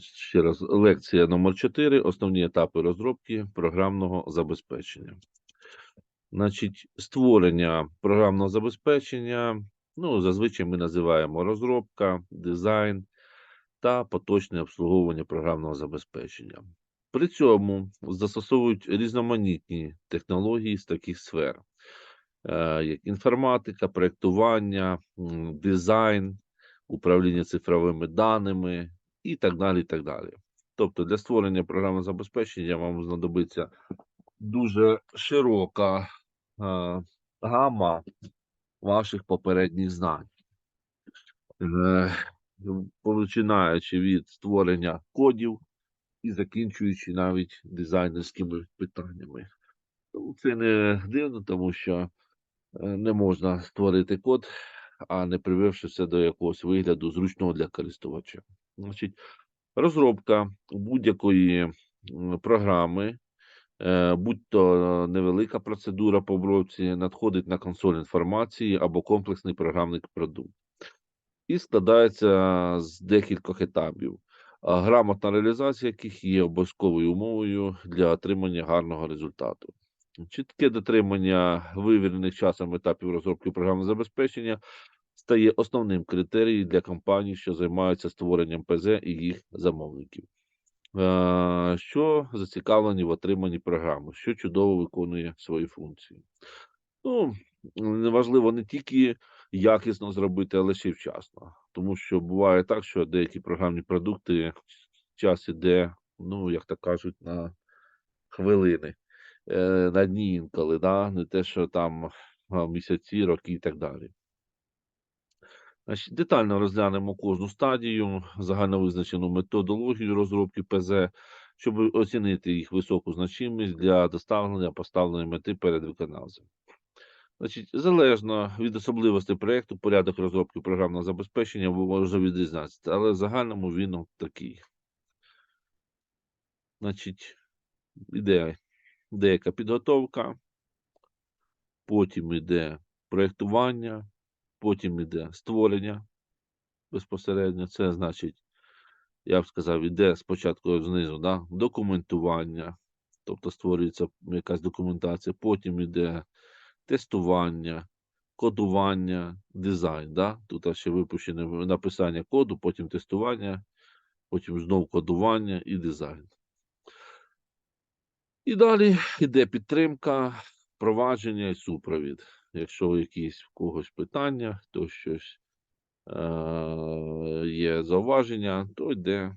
Ще раз, лекція номер 4. Основні етапи розробки програмного забезпечення. Значить, створення програмного забезпечення. Ну, зазвичай ми називаємо розробка, дизайн та поточне обслуговування програмного забезпечення. При цьому застосовують різноманітні технології з таких сфер, е, як інформатика, проєктування, дизайн, управління цифровими даними і так далі. і так далі. Тобто для створення програмного забезпечення вам знадобиться дуже широка е, гама ваших попередніх знань. Е, Починаючи від створення кодів і закінчуючи навіть дизайнерськими питаннями. Це не дивно, тому що е, не можна створити код, а не прививши все до якогось вигляду зручного для користувача. Значить, розробка будь-якої програми, е, будь-то невелика процедура по обробці, надходить на консоль інформації або комплексний програмний продукт. І складається з декількох етапів, грамотна реалізація яких є обов'язковою умовою для отримання гарного результату. Чітке дотримання вивірених часом етапів розробки програмного забезпечення стає основним критерієм для компаній, що займаються створенням ПЗ і їх замовників, Е, що зацікавлені в отриманні програми, що чудово виконує свої функції. Ну, неважливо не тільки якісно зробити, але ще й вчасно. Тому що буває так, що деякі програмні продукти час іде, ну, як то кажуть, на хвилини, е, на дні інколи, да? не те, що там місяці, роки і так далі. Значить, детально розглянемо кожну стадію, загально визначену методологію розробки ПЗ, щоб оцінити їх високу значимість для доставлення поставленої мети перед виконавцем. Значить, залежно від особливостей проєкту, порядок розробки програмного забезпечення може відрізнятися, але в загальному він такий. Значить, іде деяка підготовка, потім іде проєктування, потім іде створення безпосередньо. Це значить, я б сказав, іде спочатку знизу да, документування, тобто створюється якась документація, потім іде тестування, кодування, дизайн. Да? Тут ще випущене написання коду, потім тестування, потім знов кодування і дизайн. І далі йде підтримка, провадження і супровід. Якщо якісь в когось питання, то щось е- є зауваження, то йде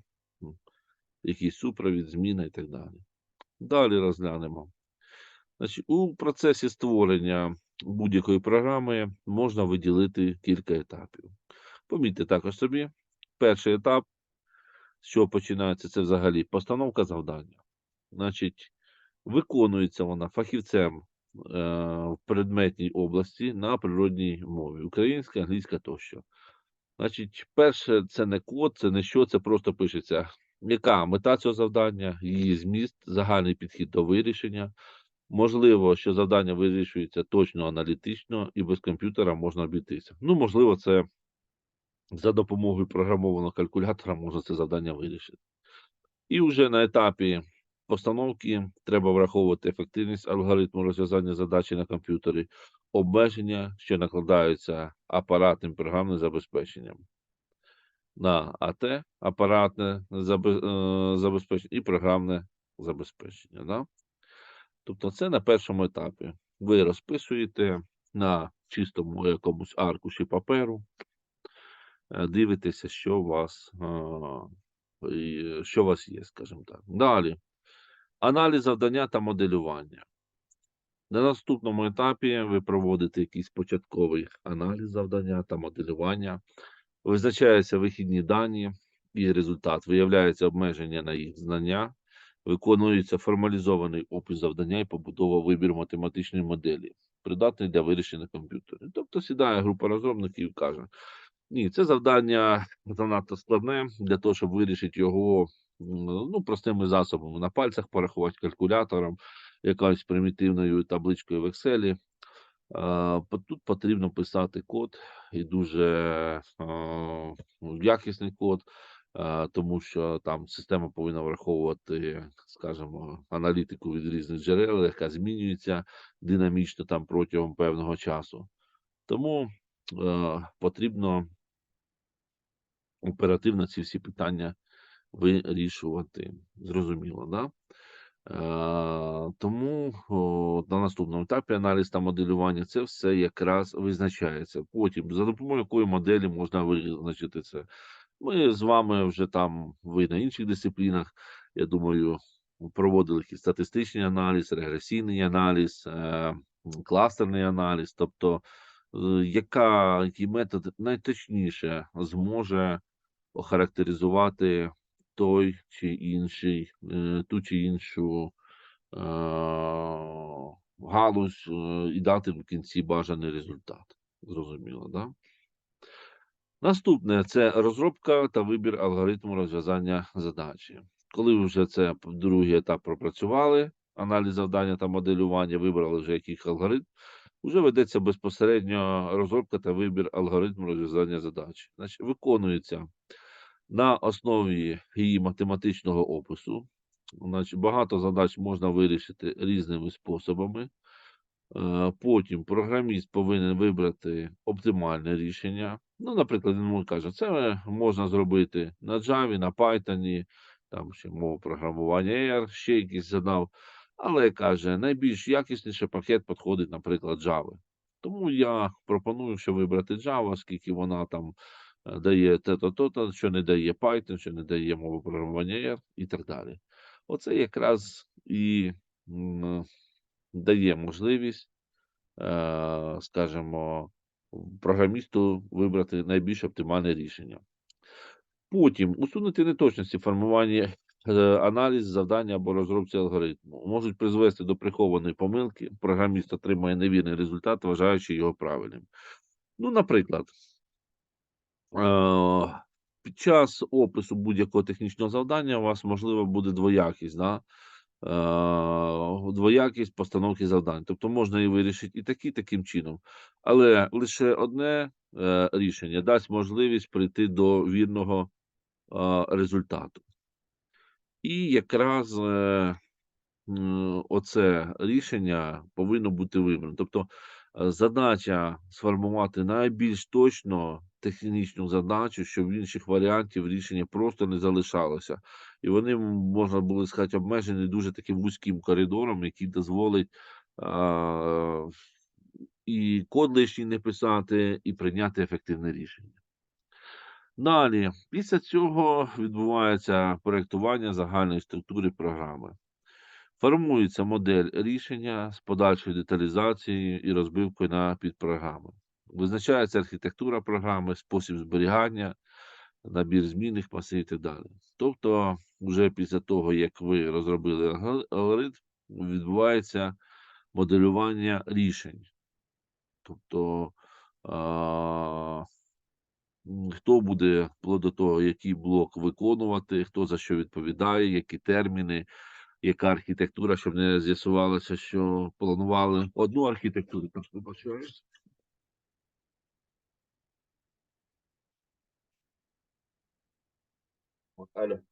якийсь супровід, зміна і так далі. Далі розглянемо. Значить, у процесі створення будь-якої програми можна виділити кілька етапів. Помітьте також собі, перший етап, чого починається, це взагалі постановка завдання. Значить, виконується вона фахівцем в предметній області на природній мові українська, англійська тощо. Значить, перше, це не код, це не що, це просто пишеться, яка мета цього завдання, її зміст, загальний підхід до вирішення. Можливо, що завдання вирішується точно аналітично і без комп'ютера можна обійтися. Ну, можливо, це за допомогою програмованого калькулятора можна це завдання вирішити. І вже на етапі постановки треба враховувати ефективність алгоритму розв'язання задачі на комп'ютері, обмеження, що накладаються апаратним програмним забезпеченням. На АТ апаратне е, забезпечення і програмне забезпечення. Да? Тобто це на першому етапі. Ви розписуєте на чистому якомусь аркуші паперу, е, дивитеся, що у вас, е, що у вас є, скажімо так. Далі. Аналіз завдання та моделювання. На наступному етапі ви проводите якийсь початковий аналіз завдання та моделювання, визначаються вихідні дані і результат, виявляється обмеження на їх знання, виконується формалізований опис завдання і побудова вибір математичної моделі, придатний для вирішення на комп'ютері. Тобто сідає група розробників і каже: ні, це завдання занадто складне для того, щоб вирішити його ну, простими засобами на пальцях порахувати калькулятором, якоюсь примітивною табличкою в Excel. Тут потрібно писати код і дуже якісний код, е, тому що там система повинна враховувати, скажімо, аналітику від різних джерел, яка змінюється динамічно там протягом певного часу. Тому е, потрібно оперативно ці всі питання вирішувати. Зрозуміло, да? Е, тому о, на наступному етапі аналіз та моделювання це все якраз визначається. Потім за допомогою якої моделі можна визначити це. Ми з вами вже там, ви на інших дисциплінах, я думаю, проводили якийсь статистичний аналіз, регресійний аналіз, е, кластерний аналіз. Тобто, е, яка, який метод найточніше зможе охарактеризувати той чи інший, е, ту чи іншу е, галузь е, і дати в кінці бажаний результат. Зрозуміло, да? Наступне це розробка та вибір алгоритму розв'язання задачі. Коли ви вже це другий етап пропрацювали, аналіз завдання та моделювання, вибрали вже який алгоритм, вже ведеться безпосередньо розробка та вибір алгоритму розв'язання задачі. Значить, виконується на основі її математичного опису. Значить, багато задач можна вирішити різними способами. Е, Потім програміст повинен вибрати оптимальне рішення. Ну, наприклад, він каже, це можна зробити на Java, на Python, там ще мова програмування R, ще якийсь задав. Але каже, найбільш якісніше пакет підходить, наприклад, Java. Тому я пропоную, що вибрати Java, оскільки вона там дає те-то, то-то, що не дає Python, що не дає мову програмування і так далі. Оце якраз і дає можливість, е, скажімо, програмісту вибрати найбільш оптимальне рішення. Потім усунути неточності в формуванні е, аналіз завдання або розробці алгоритму можуть призвести до прихованої помилки. Програміст отримає невірний результат, вважаючи його правильним. Ну, наприклад, під час опису будь-якого технічного завдання у вас можливо буде двоякість, да? е, двоякість постановки завдань. Тобто можна її вирішити і такі, таким чином. Але лише одне е, рішення дасть можливість прийти до вірного е, результату. І якраз е, оце рішення повинно бути вибрано. Тобто е, задача сформувати найбільш точно технічну задачу, щоб інших варіантів рішення просто не залишалося. І вони можна було сказати обмежені дуже таким вузьким коридором, який дозволить і код лишній не писати, і прийняти ефективне рішення. Далі, після цього відбувається проєктування загальної структури програми. Формується модель рішення з подальшою деталізацією і розбивкою на підпрограми. Визначається архітектура програми, спосіб зберігання, набір змінних масив і так далі. Тобто, вже після того, як ви розробили алгоритм, відбувається моделювання рішень. Тобто, хто буде до того, який блок виконувати, хто за що відповідає, які терміни, яка архітектура, щоб не з'ясувалося, що планували одну архітектуру. Так, вибачаюсь. От,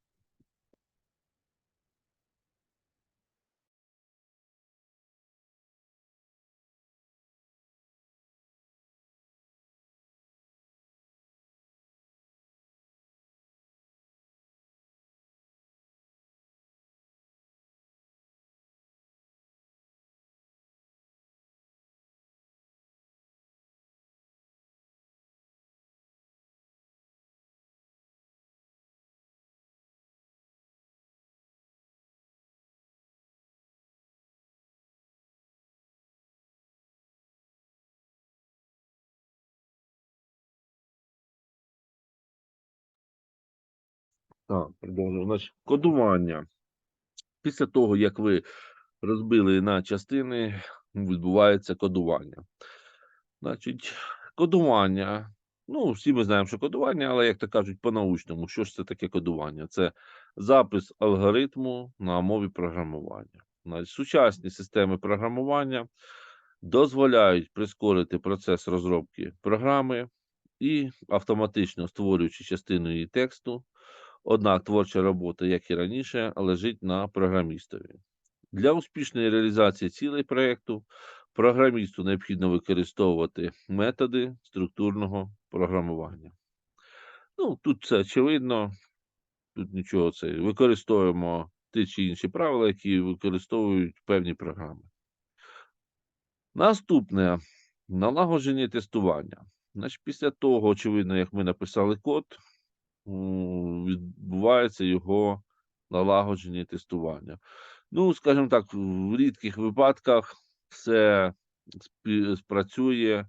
Так, продовжуємо. Значить, кодування. Після того, як ви розбили на частини, відбувається кодування. Значить, кодування. Ну, всі ми знаємо, що кодування, але як то кажуть, по-научному, що ж це таке кодування? Це запис алгоритму на мові програмування. Значить, сучасні системи програмування дозволяють прискорити процес розробки програми і автоматично створюючи частину її тексту, Однак творча робота, як і раніше, лежить на програмістові. Для успішної реалізації цілей проєкту програмісту необхідно використовувати методи структурного програмування. Ну, тут це очевидно, тут нічого це. Використовуємо ті чи інші правила, які використовують певні програми. Наступне налагодження тестування. Значить, після того, очевидно, як ми написали код, відбувається його налагодження і тестування. Ну, скажімо так, в рідких випадках все спрацює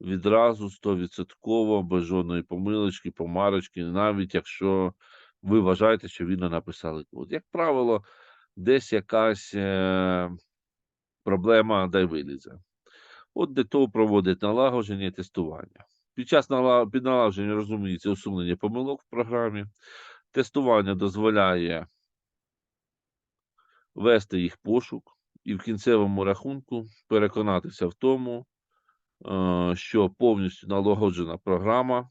відразу 100%, без жодної помилочки, помарочки, навіть якщо ви вважаєте, що вірно написали код. Як правило, десь якась е, проблема дай вилізе. От того проводить налагодження і тестування. Під час нала- розуміється усунення помилок в програмі. Тестування дозволяє вести їх пошук і в кінцевому рахунку переконатися в тому, е, що повністю налагоджена програма.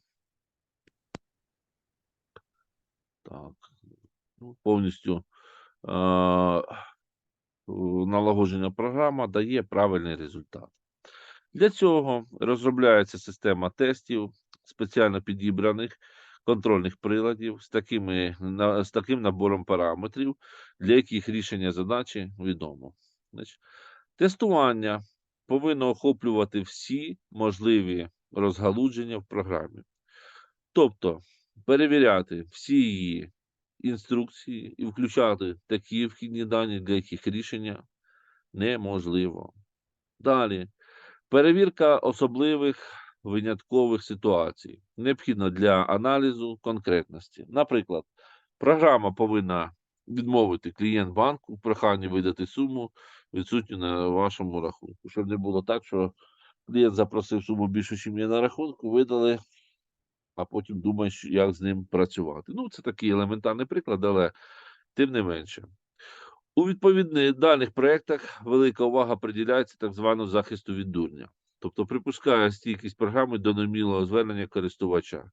Так, ну, повністю е, налагоджена програма дає правильний результат. Для цього розробляється система тестів спеціально підібраних контрольних приладів з, такими, з таким набором параметрів, для яких рішення задачі відомо. Тестування повинно охоплювати всі можливі розгалудження в програмі. Тобто перевіряти всі її інструкції і включати такі вхідні дані, для яких рішення неможливо. Далі. Перевірка особливих виняткових ситуацій необхідна для аналізу конкретності. Наприклад, програма повинна відмовити клієнт банку в проханні видати суму відсутню на вашому рахунку. Щоб не було так, що клієнт запросив суму більшу, ніж є на рахунку, видали, а потім думаєш, як з ним працювати. Ну, це такий елементарний приклад, але тим не менше. У відповідних даних проєктах велика увага приділяється так званому захисту від дурня. Тобто припускає стійкість програми до немілого звернення користувача.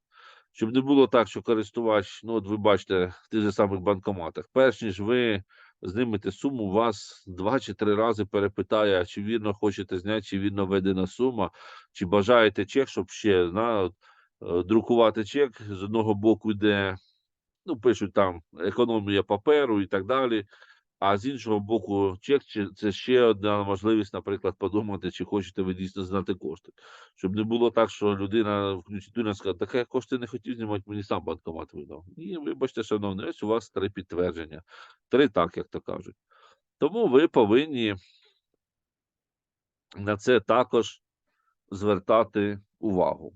Щоб не було так, що користувач, ну от ви бачите, в тих же самих банкоматах, перш ніж ви знимете суму, вас два чи три рази перепитає, чи вірно хочете зняти, чи вірно введена сума, чи бажаєте чек, щоб ще на, е, друкувати чек. З одного боку йде, ну, пишуть там економія паперу і так далі. А з іншого боку, чек це ще одна можливість, наприклад, подумати, чи хочете ви дійсно знати кошти. Щоб не було так, що людина включить і скаже, так я кошти не хотів знімати, мені сам банкомат видав. Ні, вибачте, шановний, ось у вас три підтвердження. Три так, як то кажуть. Тому ви повинні на це також звертати увагу.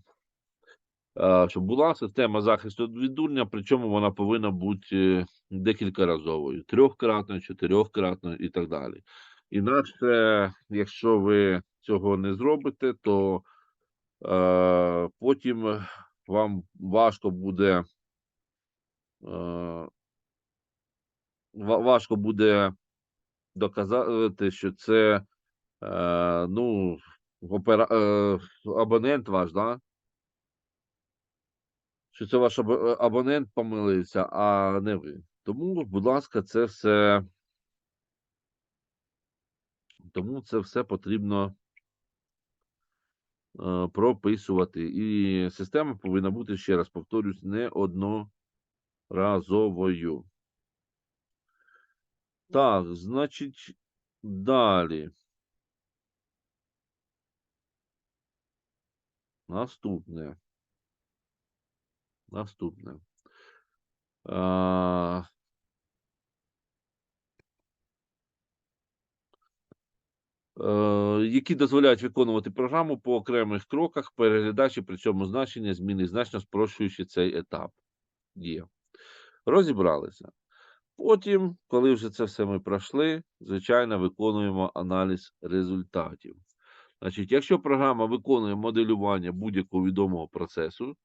Е, Щоб була система захисту від дурня, причому вона повинна бути е, декількаразовою, трьохкратною, чотирьохкратною і так далі. Інакше, якщо ви цього не зробите, то е, потім вам важко буде е, важко буде доказати, що це е, ну, опера, е, абонент ваш, да? Що це ваш е, абонент помилився, а не ви. Тому, будь ласка, це все. Тому це все потрібно е, прописувати. І система повинна бути, ще раз повторюсь, не одноразовою. Так, значить, далі. Наступне. Наступне. А, е, які дозволяють виконувати програму по окремих кроках, переглядачі при цьому значення зміни значно спрощуючи цей етап. Є. Розібралися. Потім, коли вже це все ми пройшли, звичайно, виконуємо аналіз результатів. Значить, якщо програма виконує моделювання будь-якого відомого процесу,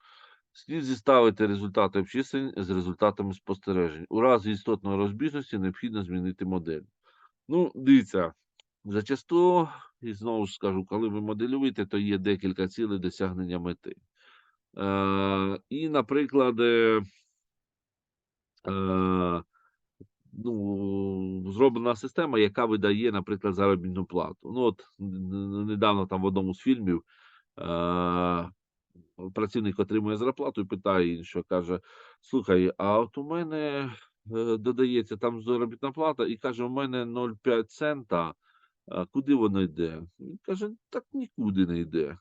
слід зіставити результати обчислень з результатами спостережень. У разі істотної розбіжності необхідно змінити модель. Ну, дивіться, зачасту, і знову ж скажу, коли ви моделюєте, то є декілька цілей досягнення мети. Е, і, наприклад, е, е, ну, зроблена система, яка видає, наприклад, заробітну плату. Ну, от недавно там в одному з фільмів е, працівник отримує зарплату і питає іншого, каже: Слухай, а от у мене е, додається там заробітна плата, і каже: у мене 0,5 цента. Куди воно йде? Він каже: так нікуди не йде.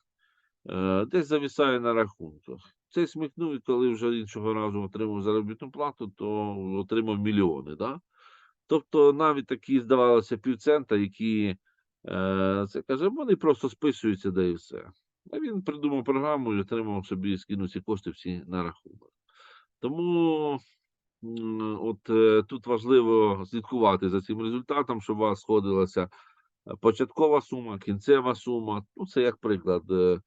Е, Десь зависає на рахунках. Цей смикнув, і коли вже іншого разу отримав заробітну плату, то отримав мільйони. Да? Тобто навіть такі, здавалося, півцента, які е, це каже, вони просто списуються, да і все. А він придумав програму і отримав собі скинув кошти всі на рахунок. Тому от е, тут важливо слідкувати за цим результатом, щоб у вас сходилася е, початкова сума, кінцева сума. Ну, це як приклад. е,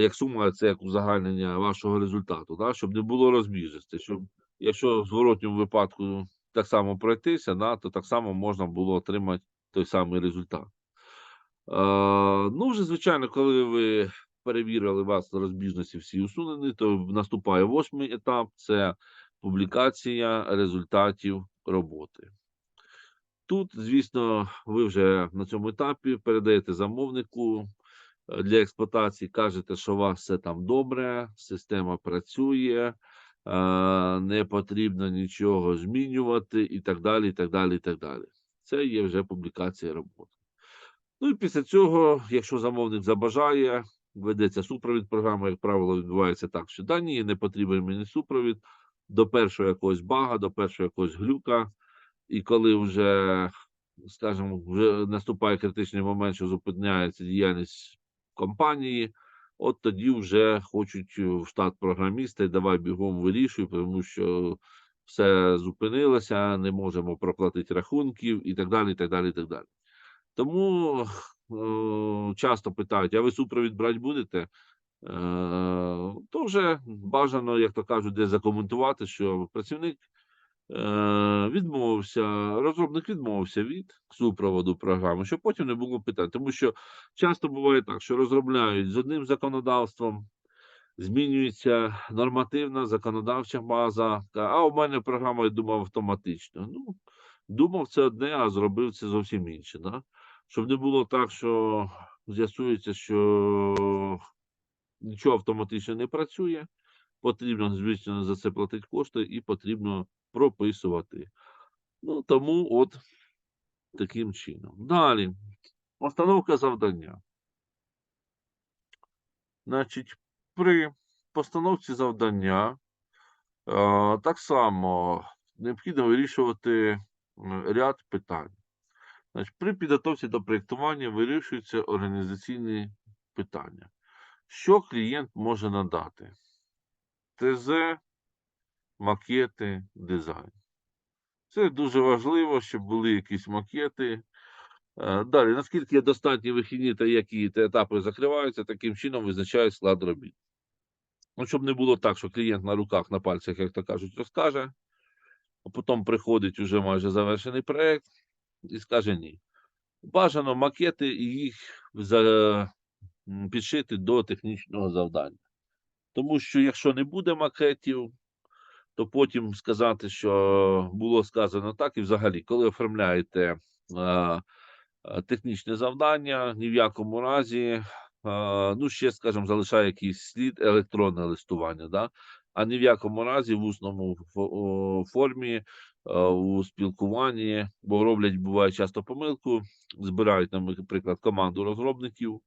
Як сума, це як узагальнення вашого результату, да? щоб не було розбіжності. Щоб якщо в зворотньому випадку так само пройтися, да, то так само можна було отримати той самий результат. Ну, вже, звичайно, коли ви перевірили вас розбіжності всі усунені, то наступає восьмий етап це публікація результатів роботи. Тут, звісно, ви вже на цьому етапі передаєте замовнику е, для експлуатації, кажете, що у вас все там добре, система працює, е, не потрібно нічого змінювати і так далі. і так далі, і так далі. Це є вже публікація роботи. Ну і після цього, якщо замовник забажає, ведеться супровід програми, як правило, відбувається так, що да, ні, не потрібен мені супровід до першого якогось бага, до першого якогось глюка. І коли вже, скажімо, вже наступає критичний момент, що зупиняється діяльність компанії, от тоді вже хочуть в штат програміста і давай бігом вирішуй, тому що все зупинилося, не можемо проплатити рахунків і так далі. і так далі, і так далі. Тому е, часто питають: а ви супровід брати будете? Е, то вже бажано, як то кажуть, десь закоментувати, що працівник е, відмовився, розробник відмовився від супроводу програми, щоб потім не було питань. Тому що часто буває так, що розробляють з одним законодавством, змінюється нормативна законодавча база. А у мене програма я думав автоматично. Ну, думав це одне, а зробив це зовсім інше. Да? Щоб не було так, що з'ясується, що нічого автоматично не працює. Потрібно, звісно, за це платити кошти і потрібно прописувати. Ну, тому от таким чином. Далі. Постановка завдання. Значить, при постановці завдання е, так само необхідно вирішувати ряд питань. Значить, при підготовці до проєктування вирішуються організаційні питання. Що клієнт може надати? ТЗ, макети, дизайн. Це дуже важливо, щоб були якісь макети. Е, Далі, наскільки є достатні вихідні та які етапи закриваються, таким чином визначає склад робіт. Ну, щоб не було так, що клієнт на руках, на пальцях, як то кажуть, розкаже, а потім приходить уже майже завершений проєкт і скаже ні. Бажано макети їх за, підшити до технічного завдання. Тому що якщо не буде макетів, то потім сказати, що було сказано так, і взагалі, коли оформляєте а, технічне завдання, ні в якому разі, а, ну ще, скажімо, залишає якийсь слід електронне листування, да? а ні в якому разі в усному формі, у спілкуванні, бо роблять буває часто помилку, збирають, наприклад, команду розробників.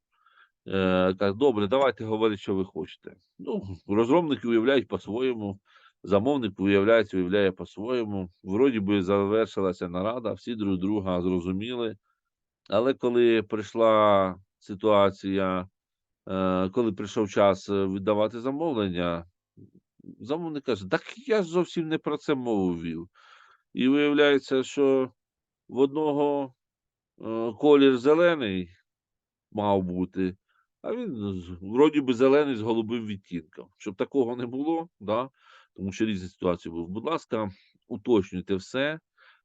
Е, кажуть, добре, давайте говорити, що ви хочете. Ну, розробники уявляють по-своєму, замовник уявляється, уявляє по-своєму. Вроді би завершилася нарада, всі друг друга зрозуміли. Але коли прийшла ситуація, е, коли прийшов час е, віддавати замовлення, замовник каже: так я ж зовсім не про це мову вів. І виявляється, що в одного е, колір зелений мав бути, а він вроді би зелений з голубим відтінком. Щоб такого не було, да? тому що різні ситуації були. Будь ласка, уточнюйте все.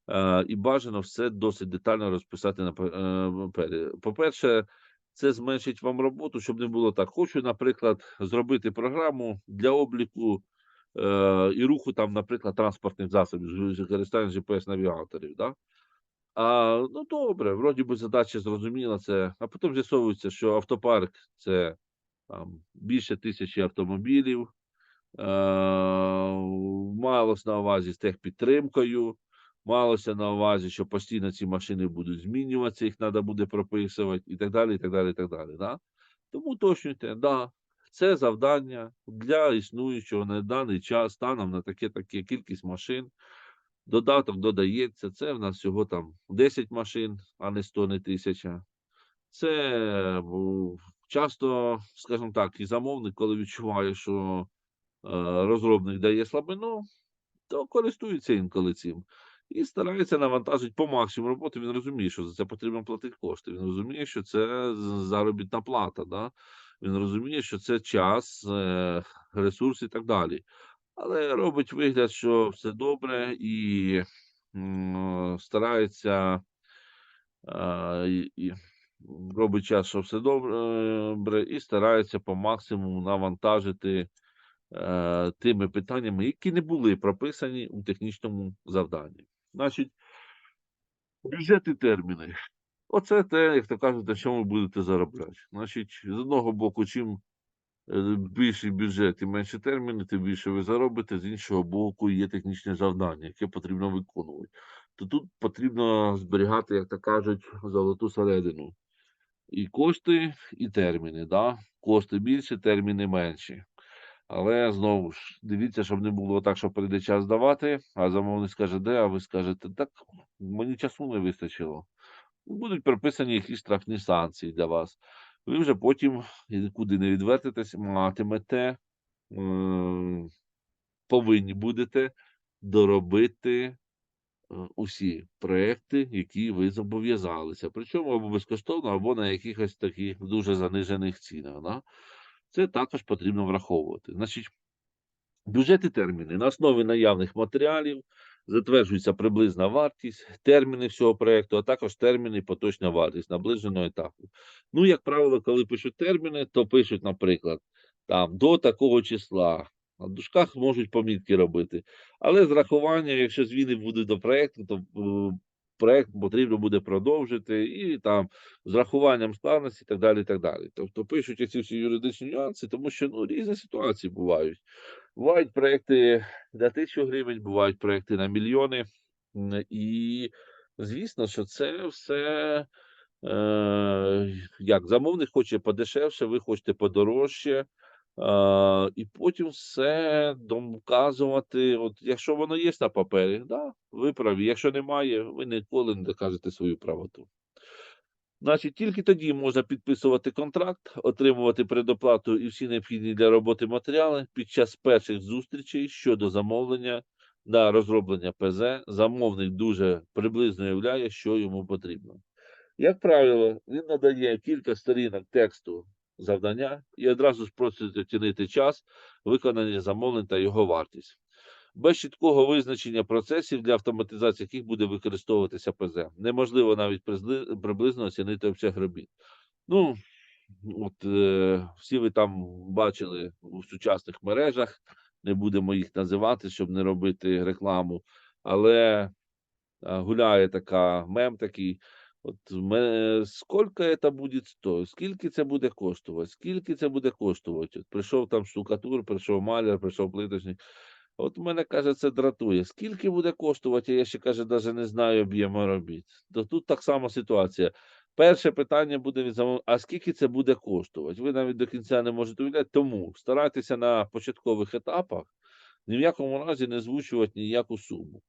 е, І бажано все досить детально розписати на папері. По-перше, це зменшить вам роботу, щоб не було так. Хочу, наприклад, зробити програму для обліку е, і руху там, наприклад, транспортних засобів з використанням GPS-навігаторів. Да? А, ну добре, вроді би задача зрозуміла це, а потім з'ясовується, що автопарк це там більше тисячі автомобілів, е, малось на увазі з техпідтримкою, малося на увазі, що постійно ці машини будуть змінюватися, їх треба буде прописувати і так далі, і так далі, і так далі. Да? Тому уточнюйте, да, це завдання для існуючого на даний час станом на таке таке кількість машин. Додаток додається. Це в нас всього там 10 машин, а не 100, не 1000. Це часто, скажімо так, і замовник, коли відчуває, що е, розробник дає слабину, то користується інколи цим. І старається навантажити по максимуму роботи. Він розуміє, що за це потрібно платити кошти. Він розуміє, що це заробітна плата. Да? Він розуміє, що це час, е, ресурс і так далі. Але робить вигляд, що все добре, і старається робить час, що все добре, і старається по максимуму навантажити е, тими питаннями, які не були прописані у технічному завданні. Значить, бюджет і терміни. Оце те, як то кажуть, на чому будете заробляти. Значить, з одного боку, чим е, більший бюджет і менше терміни, тим більше ви заробите. З іншого боку, є технічне завдання, яке потрібно виконувати. То тут потрібно зберігати, як то кажуть, золоту середину. І кошти, і терміни. Да? Кошти більше, терміни менші. Але знову ж дивіться, щоб не було так, що прийде час давати, а замовник скаже, де, а ви скажете, так мені часу не вистачило. Будуть прописані якісь штрафні санкції для вас. Ви вже потім, нікуди не відвертитесь, матимете, повинні будете доробити е, усі проекти, які ви зобов'язалися. Причому або безкоштовно, або на якихось таких дуже занижених цінах. Да? Це також потрібно враховувати. Значить, бюджет і терміни на основі наявних матеріалів затверджується приблизна вартість, терміни всього проєкту, а також терміни поточна вартість наближеного етапу. Ну, як правило, коли пишуть терміни, то пишуть, наприклад, там до такого числа. На дужках можуть помітки робити. Але з рахуванням, якщо зміни будуть до проєкту, то е, проект потрібно буде продовжити, і там з рахуванням складності і так далі. і так далі. Тобто пишуть ці всі юридичні нюанси, тому що ну, різні ситуації бувають. Бувають проекти на тисячу гривень, бувають проекти на мільйони. І звісно, що це все. Е, як замовник хоче подешевше, ви хочете подорожче, е, і потім все доказувати. От якщо воно є на папері, да, ви праві. Якщо немає, ви ніколи не докажете свою правоту. Значить, тільки тоді можна підписувати контракт, отримувати предоплату і всі необхідні для роботи матеріали під час перших зустрічей щодо замовлення на розроблення ПЗ. Замовник дуже приблизно уявляє, що йому потрібно. Як правило, він надає кілька сторінок тексту завдання і одразу ж просить оцінити час виконання замовлень та його вартість. Без чіткого визначення процесів для автоматизації, яких буде використовуватися ПЗ, неможливо навіть приблизно оцінити обсяг робіт. Ну, от е, всі ви там бачили у сучасних мережах, не будемо їх називати, щоб не робити рекламу, але гуляє така мем такий. От ме- скільки це буде стоїти, скільки це буде коштувати, скільки це буде коштувати? От прийшов там штукатур, прийшов маляр, прийшов плиточник. От мене каже, це дратує. Скільки буде коштувати? Я ще каже, навіть не знаю об'єму робіт. То тут так само ситуація. Перше питання буде від замов... а скільки це буде коштувати? Ви навіть до кінця не можете уявляти. Тому старайтеся на початкових етапах ні в якому разі не озвучувати ніяку суму.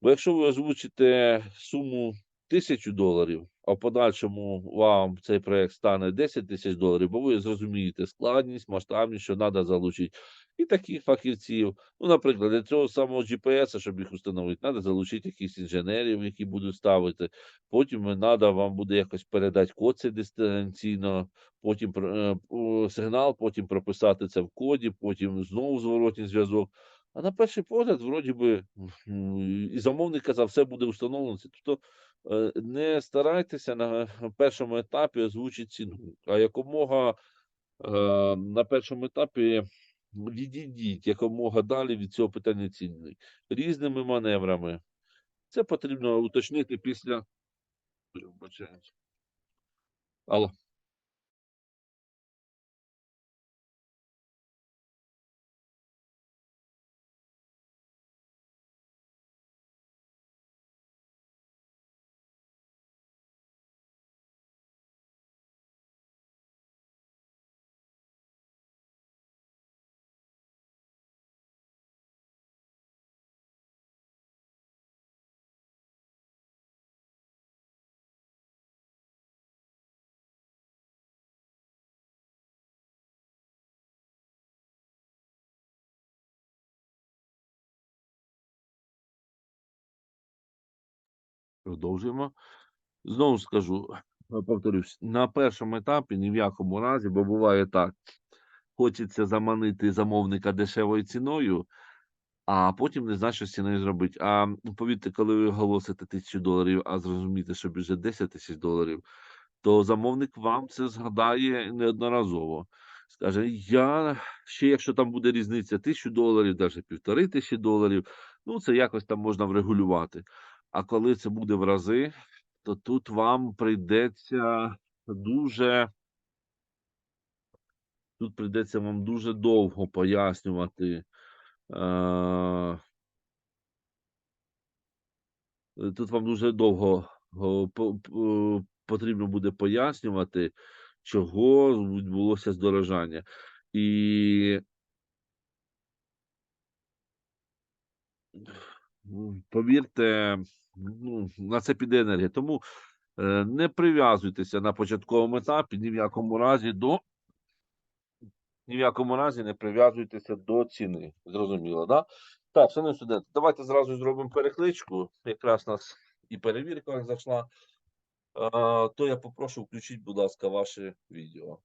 Бо якщо ви озвучите суму тисячу доларів, а в подальшому вам цей проект стане 10 тисяч доларів, бо ви зрозумієте складність, масштабність, що треба залучити. І таких фахівців. Ну, наприклад, для цього самого GPS, щоб їх встановити, треба залучити якихось інженерів, які будуть ставити. Потім треба вам буде якось передати код цей дистанційно, потім е, сигнал, потім прописати це в коді, потім знову зворотній зв'язок. А на перший погляд, вроді би, і замовник казав, все буде встановлено. Тобто не старайтеся на першому етапі озвучити ціну, а якомога е, на першому етапі відійдіть якомога далі від цього питання ціни різними маневрами. Це потрібно уточнити після. Алло. Продовжуємо. Знову скажу, е, повторюсь, на першому етапі ні в якому разі, бо буває так, хочеться заманити замовника дешевою ціною, а потім не знаєш, що з ціною зробити. А повірте, коли ви оголосите тисячу доларів, а зрозумієте, що бюджет 10 тисяч доларів, то замовник вам це згадає неодноразово. Скаже: я ще, якщо там буде різниця тисячу доларів, навіть півтори тисячі доларів, ну це якось там можна врегулювати. А коли це буде в рази, то тут вам прийдеться дуже. Тут прийдеться вам дуже довго пояснювати. Е, Тут вам дуже довго по- по- потрібно буде пояснювати, чого відбулося здорожання. І повірте, ну, на це піде енергія. Тому е, не прив'язуйтеся на початковому етапі ні в якому разі до ні в якому разі не прив'язуйтеся до ціни. Зрозуміло, да? Так, шановні студенти, давайте зразу зробимо перекличку. Якраз нас і перевірка зайшла. То я попрошу включіть, будь ласка, ваше відео.